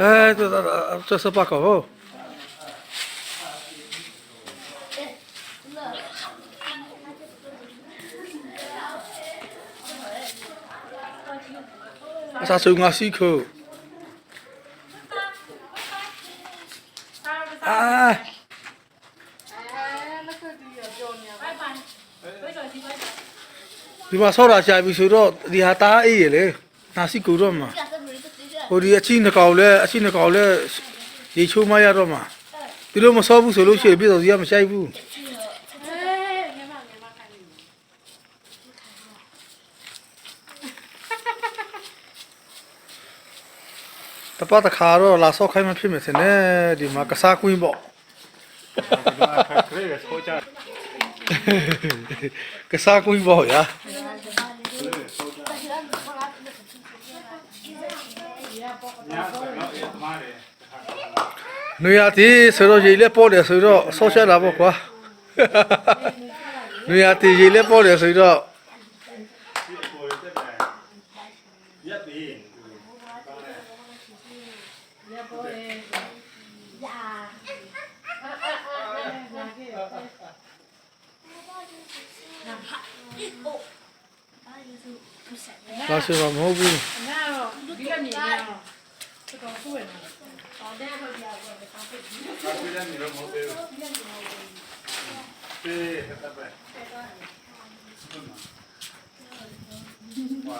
E, to, to, to, to jest opakował. Asasung ngasiko. Ah. Di masora siya bisuro dihatai le. Nasi kurma. ဟိုဒီအချိနှကောင်လဲအချိနှကောင်လဲရေချိုးမရတော့မှာဒီလိုမစောဘူးဆိုလို့ရှိရင်ပြည်တော်စီကမဆိုင်ဘူးတပတ်တစ်ခါတော့လာဆော့ခိုင်းမှဖြစ်မယ်စင်နဲ့ဒီမှာကစားကွင်းပေါ့ကစားကွင်းပေါ့ရာ နွေရာတီဆိုတော့ရေလက်ပေါ်တယ်ဆိုတော့ဆော့ရှက်လာပေါ့ကွာနွေရာတီရေလက်ပေါ်တယ်ဆိုတော့예비 လာရှိပါမဟုတ်ဘူးဒီကနေ့ကတော့တော်တော်ဆိုးရမှာတော်တယ်ခေါ်ပြရတော့ကောင်းပြီဒီကနေ့တော့မဟုတ်ဘူးပြေးဟဲ့တပ်ပဲဘာ